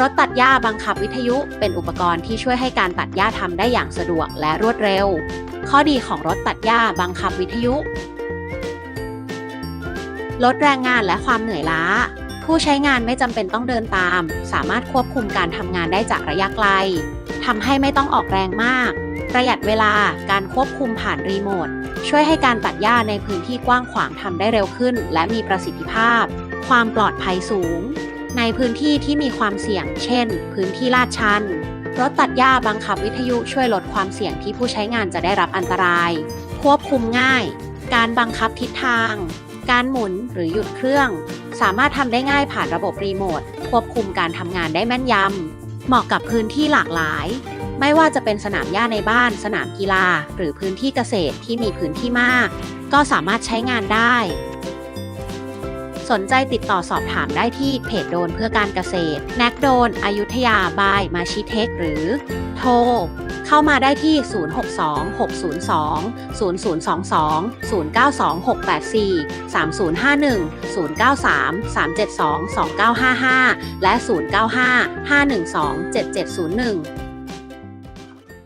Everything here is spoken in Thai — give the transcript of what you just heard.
รถตัดหญ้าบังคับวิทยุเป็นอุปกรณ์ที่ช่วยให้การตัดหญ้าทำได้อย่างสะดวกและรวดเร็ว ข้อดีของรถตัดหญ้าบังคับวิทยุ ลดแรงงานและความเหนื่อยล้า ผู้ใช้งานไม่จำเป็นต้องเดินตาม สามารถควบคุมการทำงานได้จากระยะไกลทำให้ไม่ต้องออกแรงมาก ประหยัดเวลาการควบคุมผ่านรีโมทช่วยให้การตัดหญ้าในพื้นที่กว้างขวางทำได้เร็วขึ้น และมีประสิทธิภาพ ความปลอดภัยสูง ในพื้นที่ที่มีความเสี่ยง เช่น พื้นที่ลาดชัน รถตัดหญ้าบังคับวิทยุช่วยลดความเสี่ยงที่ผู้ใช้งานจะได้รับอันตราย ควบคุมง่าย การบังคับทิศทาง การหมุนหรือหยุดเครื่อง สามารถทำได้ง่ายผ่านระบบรีโมท ควบคุมการทำงานได้แม่นยำ เหมาะกับพื้นที่หลากหลาย ไม่ว่าจะเป็นสนามหญ้าในบ้าน สนามกีฬา หรือพื้นที่เกษตรที่มีพื้นที่มาก ก็สามารถใช้งานได้ สนใจติดต่อสอบถามได้ที่เพจโดนเพื่อการเกษตร แนกโดนอายุธยาบายมาชิเทคหรือ โทร เข้ามาได้ที่ 062 602 0022 092 684 3051 093 372 2955 และ 095 512 7701